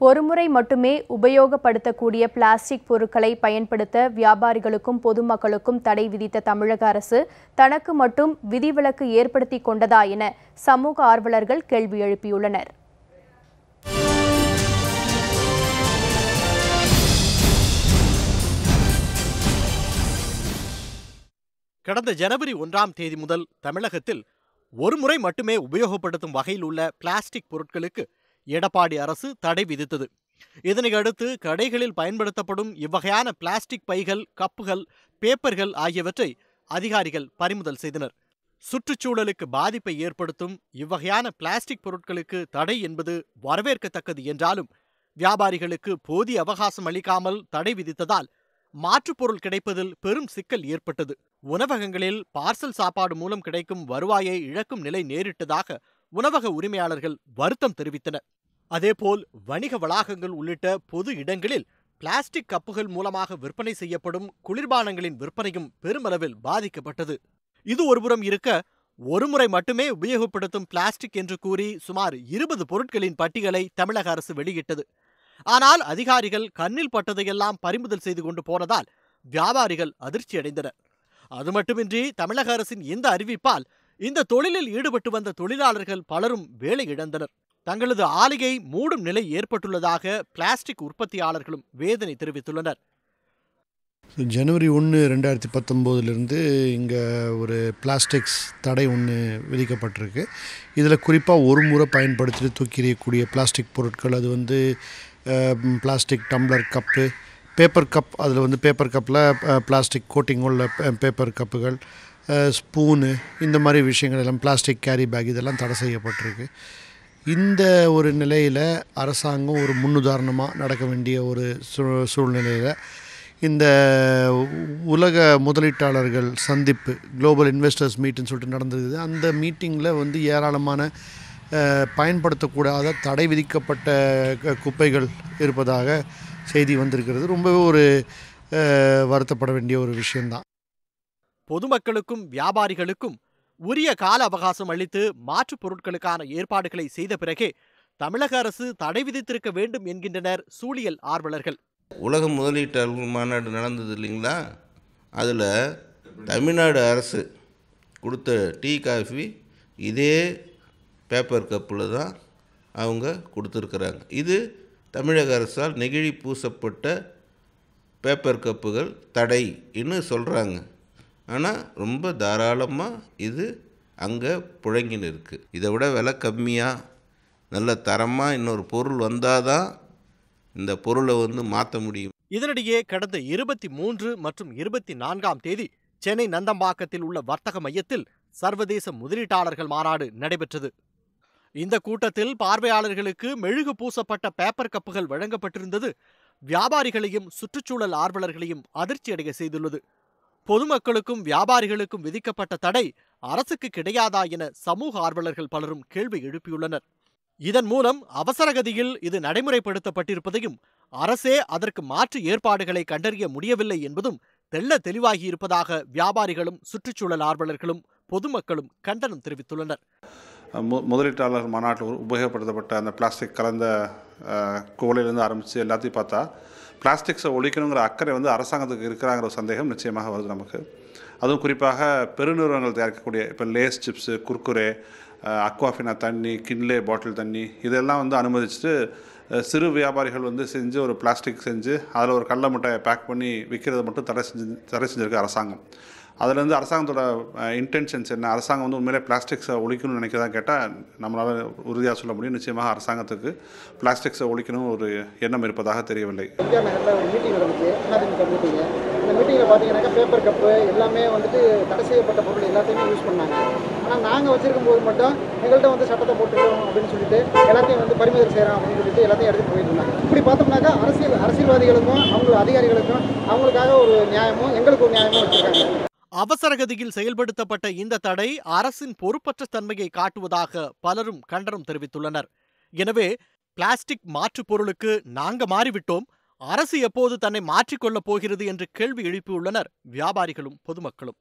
ஒருமுறை மட்டுமே உபயோகப்படுத்தக்கூடிய பிளாஸ்டிக் பொருட்களை பயன்படுத்த வியாபாரிகளுக்கும் பொதுமக்களுக்கும் தடை விதித்த தமிழக அரசு தனக்கு மட்டும் விதிவிலக்கு ஏற்படுத்தி கொண்டதா என சமூக ஆர்வலர்கள் கேள்வி எழுப்பியுள்ளனர். கடந்த ஜனவரி ஒன்றாம் தேதி முதல் தமிழகத்தில் ஒருமுறை மட்டுமே உபயோகப்படுத்தும் வகையில் உள்ள பிளாஸ்டிக் பொருட்களுக்கு எடப்பாடி அரசு தடை விதித்தது. இதனையடுத்து கடைகளில் பயன்படுத்தப்படும் இவ்வகையான பிளாஸ்டிக் பைகள் கப்புகள் பேப்பர்கள் ஆகியவற்றை அதிகாரிகள் பறிமுதல் செய்தனர். சுற்றுச்சூழலுக்கு பாதிப்பை ஏற்படுத்தும் இவ்வகையான பிளாஸ்டிக் பொருட்களுக்கு தடை என்பது வரவேற்கத்தக்கது என்றாலும் வியாபாரிகளுக்கு போதிய அவகாசம் அளிக்காமல் தடை விதித்ததால் மாற்றுப் பொருள் கிடைப்பதில் பெரும் சிக்கல் ஏற்பட்டது. உணவகங்களில் பார்சல் சாப்பாடு மூலம் கிடைக்கும் வருவாயை இழக்கும் நிலை நேரிட்டதாக உணவக உரிமையாளர்கள் வருத்தம் தெரிவித்தனர். அதேபோல் வணிக வளாகங்கள் உள்ளிட்ட பொது இடங்களில் பிளாஸ்டிக் கப்புகள் மூலமாக விற்பனை செய்யப்படும் குளிர்பானங்களின் விற்பனையும் பெருமளவில் பாதிக்கப்பட்டது. இது ஒருபுறம் இருக்க ஒருமுறை மட்டுமே உபயோகப்படுத்தும் பிளாஸ்டிக் என்று கூறி சுமார் இருபது பொருட்களின் பட்டியலை தமிழக அரசு வெளியிட்டது. ஆனால் அதிகாரிகள் கண்ணில் பட்டதையெல்லாம் பறிமுதல் செய்து கொண்டு போனதால் வியாபாரிகள் அதிர்ச்சியடைந்தனர். அது மட்டுமின்றி தமிழக அரசின் இந்த அறிவிப்பால் இந்த தொழிலில் ஈடுபட்டு வந்த தொழிலாளர்கள் பலரும் வேலை இழந்தனர். தங்களது ஆலையை மூடும் நிலை ஏற்பட்டுள்ளதாக பிளாஸ்டிக் உற்பத்தியாளர்களும் வேதனை தெரிவித்துள்ளனர். ஜனவரி ஒன்று ரெண்டாயிரத்தி பத்தொம்போதுலேருந்து இங்கே ஒரு பிளாஸ்டிக்ஸ் தடை ஒன்று விதிக்கப்பட்டிருக்கு. இதில் குறிப்பாக ஒரு முறை பயன்படுத்திட்டு தூக்கி எறியக்கூடிய பிளாஸ்டிக் பொருட்கள் அது வந்து plastic tumbler cup paper cup அதில் வந்து பேப்பர் கப்பில் பிளாஸ்டிக் கோட்டிங் உள்ள பேப்பர் கப்புகள் ஸ்பூனு இந்த மாதிரி விஷயங்கள் எல்லாம் பிளாஸ்டிக் கேரி பேக் இதெல்லாம் தடை செய்யப்பட்டிருக்கு. இந்த ஒரு நிலையில் அரசாங்கம் ஒரு முன்னுதாரணமாக நடக்க வேண்டிய ஒரு சூ சூழ்நிலையில் இந்த உலக முதலீட்டாளர்கள் சந்திப்பு குளோபல் இன்வெஸ்டர்ஸ் மீட்டுன்னு சொல்லிட்டு நடந்தது அந்த மீட்டிங்கில் வந்து ஏராளமான பயன்படுத்தக்கூடாத தடை விதிக்கப்பட்ட குப்பைகள் இருப்பதாக செய்தி வந்திருக்கிறது. ரொம்பவே ஒரு வருத்தப்பட வேண்டிய ஒரு விஷயந்தான் பொதுமக்களுக்கும் வியாபாரிகளுக்கும் உரிய கால அவகாசம் அளித்து மாற்றுப் பொருட்களுக்கான ஏற்பாடுகளை செய்த பிறகே தமிழக அரசு தடை விதித்திருக்க வேண்டும் என்கின்றனர் சூழியல் ஆர்வலர்கள். உலக முதலீட்டாளர்கள் மாநாடு நடந்தது இல்லைங்களா? அதில் தமிழ்நாடு அரசு கொடுத்த டீ காஃபி இதே பேப்பர் கப்பில் தான் அவங்க கொடுத்துருக்குறாங்க. இது தமிழக அரசால் நெகிழி பூசப்பட்ட பேப்பர் கப்புகள் தடை என்று சொல்கிறாங்க ஆனால் ரொம்ப தாராளமாக இது அங்கே புழங்கின்னு இருக்குது இதை விட விலை கம்மியாக நல்ல தரமாக இன்னொரு பொருள் வந்தால் தான் இந்த பொருளை வந்து மாற்ற முடியும். இதனிடையே கடந்த இருபத்தி மூன்று மற்றும் இருபத்தி நான்காம் தேதி சென்னை நந்தம்பாக்கத்தில் உள்ள வர்த்தக மையத்தில் சர்வதேச முதலீட்டாளர்கள் மாநாடு நடைபெற்றது. இந்த கூட்டத்தில் பார்வையாளர்களுக்கு மெழுகு பூசப்பட்ட பேப்பர் கப்புகள் வழங்கப்பட்டிருந்தது. வியாபாரிகளையும் சுற்றுச்சூழல் ஆர்வலர்களையும் அதிர்ச்சியடைய செய்துள்ளது. பொதுமக்களுக்கும் வியாபாரிகளுக்கும் விதிக்கப்பட்ட தடை அரசுக்கு கிடையாதா என சமூக ஆர்வலர்கள் பலரும் கேள்வி எழுப்பியுள்ளனர். இதன் மூலம் அவசரகதியில் இது நடைமுறைப்படுத்தப்பட்டிருப்பதையும் அரசே அதற்கு மாற்று ஏற்பாடுகளை கண்டறிய முடியவில்லை என்பதும் தெள்ள தெளிவாகியிருப்பதாக வியாபாரிகளும் சுற்றுச்சூழல் ஆர்வலர்களும் பொதுமக்களும் கண்டனம் தெரிவித்துள்ளனர். முதலீட்டாளர் மாநாட்டில் உபயோகப்படுத்தப்பட்ட அந்த பிளாஸ்டிக் கலந்த குவளையிலேருந்து ஆரம்பித்து எல்லாத்தையும் பார்த்தா பிளாஸ்டிக்ஸை ஒழிக்கணுங்கிற அக்கறை வந்து அரசாங்கத்துக்கு இருக்கிறாங்கிற ஒரு சந்தேகம் நிச்சயமாக வருது நமக்கு. அதுவும் குறிப்பாக பெருநிறுவனங்கள் தயாரிக்கக்கூடிய இப்போ லேஸ் சிப்ஸு குர்குரே அக்வாஃபினா தண்ணி கின்லே பாட்டில் தண்ணி இதெல்லாம் வந்து அனுமதிச்சுட்டு சிறு வியாபாரிகள் வந்து செஞ்சு ஒரு பிளாஸ்டிக் செஞ்சு அதில் ஒரு கடல மிட்டாயை பேக் பண்ணி விற்கிறத மட்டும் தடை செஞ்சு தடை செஞ்சுருக்கு அரசாங்கம். அதுலேருந்து அரசாங்கத்தோட இன்டென்ஷன்ஸ் என்ன? அரசாங்கம் வந்து உண்மையிலே பிளாஸ்டிக்ஸை ஒழிக்கணும்னு நினைக்கிறதா கேட்டால் நம்மளால் உறுதியாக சொல்ல முடியும். நிச்சயமாக அரசாங்கத்துக்கு பிளாஸ்டிக்ஸை ஒழிக்கணும் ஒரு எண்ணம் இருப்பதாக தெரியவில்லை. இந்தியா நகரில் மீட்டிங் இந்த மீட்டிங்கில் பார்த்தீங்கன்னாக்கா பேப்பர் கப்பு எல்லாமே வந்துட்டு தடை செய்யப்பட்ட பொருள் எல்லாத்தையுமே யூஸ் பண்ணாங்க. ஆனால் நாங்கள் வச்சிருக்கும் போது மட்டும் எங்கள்கிட்ட வந்து சட்டத்தை போட்டுக்கணும் அப்படின்னு சொல்லிட்டு எல்லாத்தையும் வந்து பறிமுதல் செய்கிறோம் அப்படின்னு சொல்லிட்டு எல்லாத்தையும் எடுத்து போயிட்டு இருந்தாங்க. இப்படி பார்த்தோம்னாக்கா அரசியல் அரசியல்வாதிகளுக்கும் அவங்க அதிகாரிகளுக்கும் அவங்களுக்காக ஒரு நியாயமும் எங்களுக்கு ஒரு நியாயமும் வச்சுருக்காங்க. அவசரகதியில் செயல்படுத்தப்பட்ட இந்த தடை அரசின் பொறுப்பற்ற தன்மையை காட்டுவதாக பலரும் கண்டனம் தெரிவித்துள்ளனர். எனவே பிளாஸ்டிக் மாற்றுப் பொருளுக்கு நாங்க மாறிவிட்டோம். அரசு எப்போது தன்னை மாற்றிக்கொள்ளப் போகிறது என்று கேள்வி எழுப்பியுள்ளனர் வியாபாரிகளும் பொதுமக்களும்.